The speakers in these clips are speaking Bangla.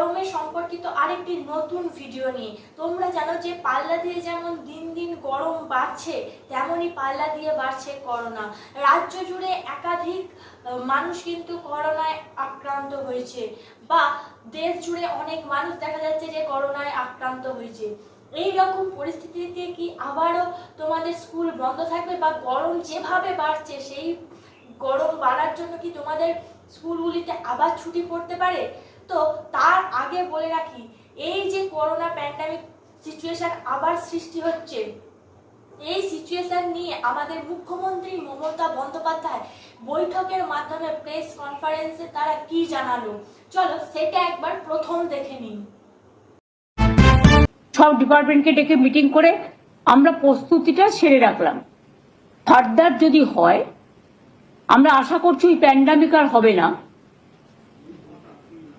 গরমে সম্পর্কিত আরেকটি নতুন ভিডিও নিয়ে। তোমরা জানো যে পাল্লা দিয়ে যেমন দিন দিন গরম বাড়ছে, তেমনই পাল্লা দিয়ে বাড়ছে করোনা। রাজ্য জুড়ে একাধিক মানুষ কিন্তু করোনায় আক্রান্ত হয়েছে বা দেশ জুড়ে অনেক মানুষ দেখা যাচ্ছে যে করোনায় আক্রান্ত হয়েছে। এই রকম পরিস্থিতিতে কি আবারও তোমাদের স্কুল বন্ধ থাকবে বা গরম যেভাবে বাড়ছে, সেই গরম বাড়ার জন্য কি তোমাদের স্কুলগুলিতে আবার ছুটি পড়তে পারে? তো তার আগে বলে রাখি, এই যে করোনা প্যান্ডামিক সিচুয়েশন আবার সৃষ্টি হচ্ছে, এই সিচুয়েশন নিয়ে আমাদের মুখ্যমন্ত্রী মমতা বন্দ্যোপাধ্যায় বৈঠকের মাধ্যমে প্রেস কনফারেন্সে তারা কি জানালো? চলো সেটা একবার প্রথম দেখে নিন সব ডিপার্টমেন্টকে ডেকে মিটিং করে আমরা প্রস্তুতিটা সেরে রাখলাম। ফার্দার যদি হয়, আমরা আশা করছি ওই প্যান্ডামিক আর হবে না।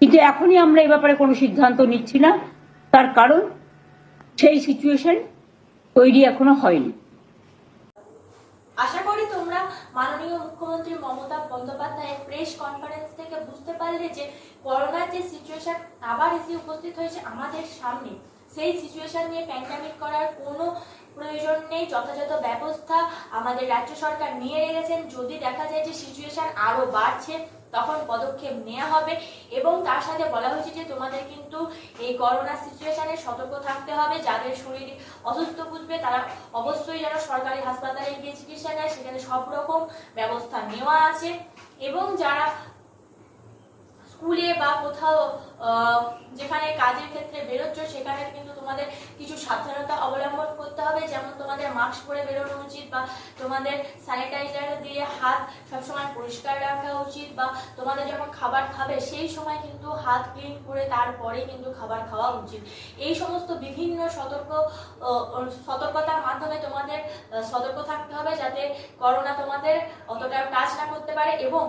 কিন্তু এখনই আমরা এ ব্যাপারে কোনো সিদ্ধান্ত নিচ্ছি না, তার কারণ সেই সিচুয়েশন তৈরি এখনও হয়নি। আশা করি তোমরা মাননীয় মুখ্যমন্ত্রী মমতা বন্দ্যোপাধ্যায়ের প্রেস কনফারেন্স থেকে বুঝতে পারলে যে করোনার যে সিচুয়েশন আবার এসে উপস্থিত হয়েছে আমাদের সামনে। সেই সিচুয়েশন নিয়ে প্যান্ডামিক করার কোনো প্রয়োজন নেই, যথাযথ ব্যবস্থা আমাদের রাজ্য সরকার নিয়ে রেখেছেন। যদি দেখা যায় যে সিচুয়েশন আরও বাড়ছে তখন পদক্ষেপ নেওয়া হবে এবং তার সাথে বলা হয়েছে যে তোমাদের কিন্তু এই করোনা সিচুয়েশনে সতর্ক থাকতে হবে। যাদের শরীর অসুস্থ বুঝবে, তারা অবশ্যই যেন সরকারি হাসপাতালে গিয়ে চিকিৎসা নেয়। সেখানে সব রকম ব্যবস্থা নেওয়া আছে। এবং যারা স্কুলে বা কোথাও যেখানে কাজের ক্ষেত্রে বেরোচ্ছ, সেখানে কিন্তু তোমাদের কিছু সাবধানতা অবলম্বন করতে হবে। যেমন তোমাদের মাস্ক পরে বেরোনো উচিত বা তোমাদের স্যানিটাইজার দিয়ে হাত সবসময় পরিষ্কার রাখা উচিত বা তোমাদের যখন খাবার খাবে, সেই সময় কিন্তু হাত ক্লিন করে তারপরে কিন্তু খাবার খাওয়া উচিত। এই সমস্ত বিভিন্ন সতর্ক সতর্কতার মাধ্যমে তোমাদের সতর্ক থাকতে হবে যাতে করোনা তোমাদের অতটা কাজ না করতে পারে এবং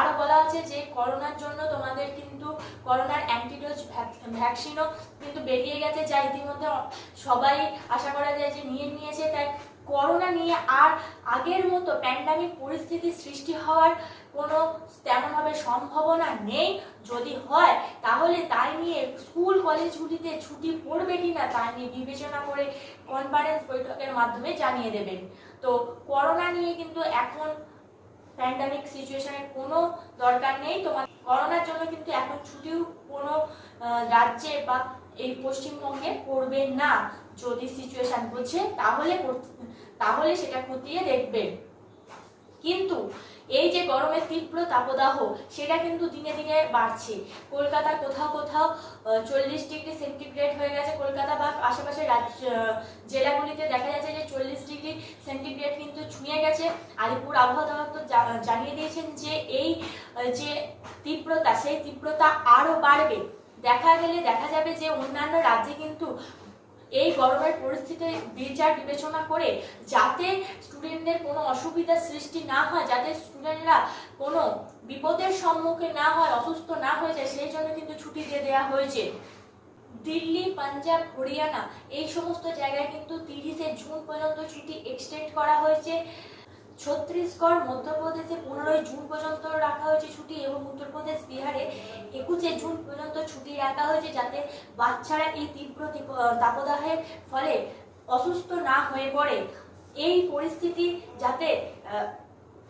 আরও বলা আছে যে করোনার জন্য তোমাদের কিন্তু করোনার অ্যান্টিডোজ ভ্যাকসিনও কিন্তু বেরিয়ে গেছে, যা ইতিমধ্যে সবাই আশা করা যায় যে নিয়ে নিয়েছে। তাই করোনা নিয়ে আর আগের মতো প্যান্ডামিক পরিস্থিতি সৃষ্টি হওয়ার কোনো তেমনভাবে সম্ভাবনা নেই। যদি হয়, তাহলে তাই নিয়ে স্কুল কলেজগুলিতে ছুটি পড়বে কি না তা নিয়ে বিবেচনা করে কনফারেন্স বৈঠকের মাধ্যমে জানিয়ে দেবেন। তো করোনা নিয়ে কিন্তু এখন প্যান্ডামিক সিচুয়েশনের কোনো দরকার নেই। তোমার করোনার জন্য কিন্তু এখন ছুটিও কোনো রাজ্যে বা এই পশ্চিমবঙ্গে পড়বে না। যদি সিচুয়েশন বুঝে, তাহলে তাহলে সেটা খতিয়ে দেখবে। কিন্তু এই যে গরমের তীব্র তাপদাহ, সেটা কিন্তু দিনে দিনে বাড়ছে। কলকাতার কোথাও কোথাও চল্লিশ ডিগ্রি সেন্টিগ্রেড হয়ে গেছে কলকাতা বা আশেপাশের জেলাগুলিতে দেখা যাচ্ছে যে চল্লিশ ডিগ্রি সেন্টিগ্রেড কিন্তু ছুঁয়ে গেছে। আলিপুর আবহাওয়া দপ্তর জানিয়ে দিয়েছেন যে এই যে তীব্রতা, সেই তীব্রতা আরও বাড়বে। দেখা গেলে দেখা যাবে যে অন্যান্য রাজ্যে কিন্তু এই গরমের পরিস্থিতি বিচার বিবেচনা করে যাতে স্টুডেন্টদের কোনো অসুবিধার সৃষ্টি না হয়, যাতে স্টুডেন্টরা কোনো বিপদের সম্মুখীন না হয়, অসুস্থ না হয়ে যায়, সেই জন্য কিন্তু ছুটি দিয়ে দেওয়া হয়েছে। দিল্লি, পাঞ্জাব, হরিয়ানা এই সমস্ত জায়গায় কিন্তু তিরিশে জুন পর্যন্ত ছুটি এক্সটেন্ড করা হয়েছে। ছত্তিশগড়, মধ্যপ্রদেশে পনেরোই জুন পর্যন্ত রাখা হয়েছে ছুটি এবং উত্তরপ্রদেশ, বিহারে একুশে জুন পর্যন্ত ছুটি রাখা হয়েছে যাতে বাচ্চারা এই তীব্র তীপ- তাপদাহের ফলে অসুস্থ না হয়ে পড়ে। এই পরিস্থিতি যাতে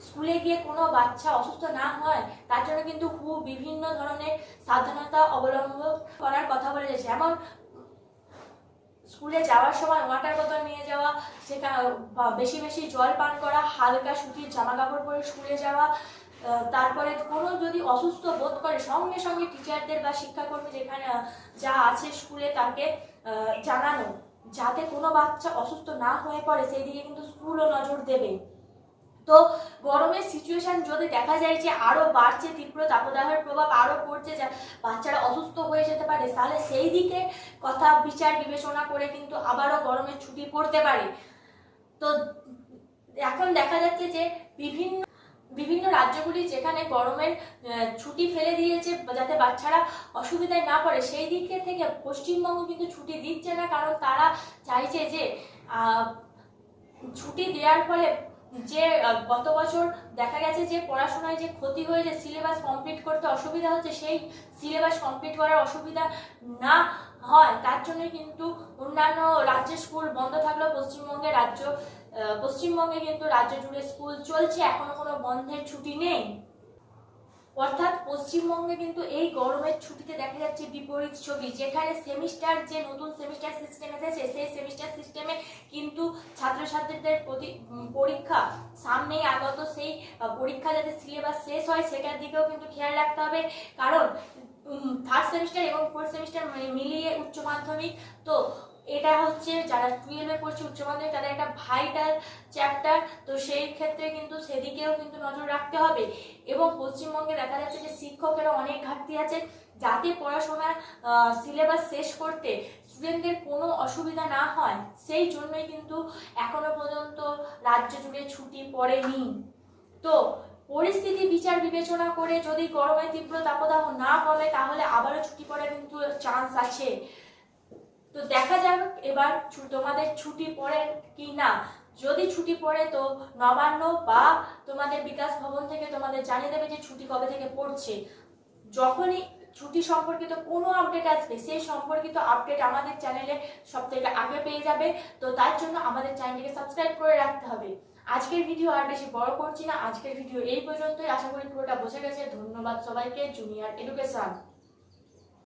স্কুলে গিয়ে কোনো বাচ্চা অসুস্থ না হয়, তার জন্য কিন্তু খুব বিভিন্ন ধরনের সাবধানতা অবলম্বন করার কথা বলেছে। যেমন, স্কুলে যাওয়ার সময় ওয়াটার বোতল নিয়ে যাওয়া বা বেশি বেশি জল পান করা, হালকা সুতির জামা কাপড় পরে স্কুলে যাওয়া তারপরে কোনো যদি অসুস্থ বোধ করে, সঙ্গে সঙ্গে টিচারদের বা শিক্ষাকর্মী যেখানে যা আছে স্কুলে তাকে জানানো, যাতে কোনো বাচ্চা অসুস্থ না হয়ে পড়ে, সেই দিকে কিন্তু স্কুলও নজর দেবে। তো গরমের সিচুয়েশন যদি দেখা যায় যে আরও বাড়ছে, তীব্র তাপদাহের প্রভাব আরও পড়ছে, যা বাচ্চারা অসুস্থ হয়ে যেতে পারে, তাহলে সেই দিকে কথা, বিচার, বিবেচনা করে কিন্তু আবারও গরমের ছুটি পড়তে পারে। তো এখন দেখা যাচ্ছে যে বিভিন্ন বিভিন্ন রাজ্যগুলি যেখানে গরমের ছুটি ফেলে দিয়েছে যাতে বাচ্চারা অসুবিধায় না পড়ে, সেই দিক থেকে পশ্চিমবঙ্গ কিন্তু ছুটি দিচ্ছে না, কারণ তারা চাইছে যে ছুটি দেওয়ার ফলে যে গত বছর দেখা গেছে যে পড়াশোনায় যে ক্ষতি হয়েছে, সিলেবাস কমপ্লিট করতে অসুবিধা হচ্ছে, সেই সিলেবাস কমপ্লিট করার অসুবিধা না হয়, তার জন্য কিন্তু অন্যান্য রাজ্যের স্কুল বন্ধ থাকলেও পশ্চিমবঙ্গে রাজ্য পশ্চিমবঙ্গে কিন্তু রাজ্য জুড়ে স্কুল চলছে, এখনও কোনো বন্ধের ছুটি নেই। অর্থাৎ পশ্চিমবঙ্গে কিন্তু এই গরমের ছুটিতে দেখা যাচ্ছে বিপরীত ছবি। যেখানে সেমিস্টার যে নতুন সেমিস্টার সিস্টেম এসেছে, সেই সেমিস্টার সিস্টেমে কিন্তু ছাত্রছাত্রীদের প্রতি- পরীক্ষা সামনেই আগত, সেই পরীক্ষা যাতে সিলেবাস শেষ হয়, সেটার দিকেও কিন্তু খেয়াল রাখতে হবে। কারণ থার্ড সেমিস্টার এবং ফোর্থ সেমিস্টার মিলিয়ে উচ্চ মাধ্যমিক। তো এটা হচ্ছে যারা টুয়েলভে পড়ছে, উচ্চ মাধ্যমিক, তাদের একটা ভাইটাল চ্যাপ্টার তো সেই ক্ষেত্রে কিন্তু সেদিকেও কিন্তু নজর রাখতে হবে। এবং পশ্চিমবঙ্গে দেখা যাচ্ছে যে শিক্ষকেরা অনেক ঘাটতি আছে। যাতে পড়াশোনার সিলেবাস শেষ করতে স্টুডেন্টদের কোনো অসুবিধা না হয়, সেই জন্যই কিন্তু এখনও পর্যন্ত রাজ্য জুড়ে ছুটি পড়েনি। তো পরিস্থিতি বিচার বিবেচনা করে যদি গরমের তীব্র তাপদাহ না কমে, তাহলে আবারও ছুটি পড়ার কিন্তু চান্স আছে। তো দেখা যাক এবার তোমাদের ছুটি পড়ে কি না। যদি ছুটি পড়ে তো নবান্ন বা তোমাদের বিকাশ ভবন থেকে তোমাদের জানিয়ে দেবে যে ছুটি কবে থেকে পড়ছে। যখনই ছুটি সম্পর্কিত কোনো আপডেট আসবে, সেই সম্পর্কিত আপডেট আমাদের চ্যানেলে সব থেকে আগে পেয়ে যাবে। তো তার জন্য আমাদের চ্যানেলটিকে সাবস্ক্রাইব করে রাখতে হবে। আজকের ভিডিও আর বেশি বড় করছি না। আজকের ভিডিও এই পর্যন্তই। আশা করি পুরোটা বোঝা গেছে। ধন্যবাদ সবাইকে। Junior education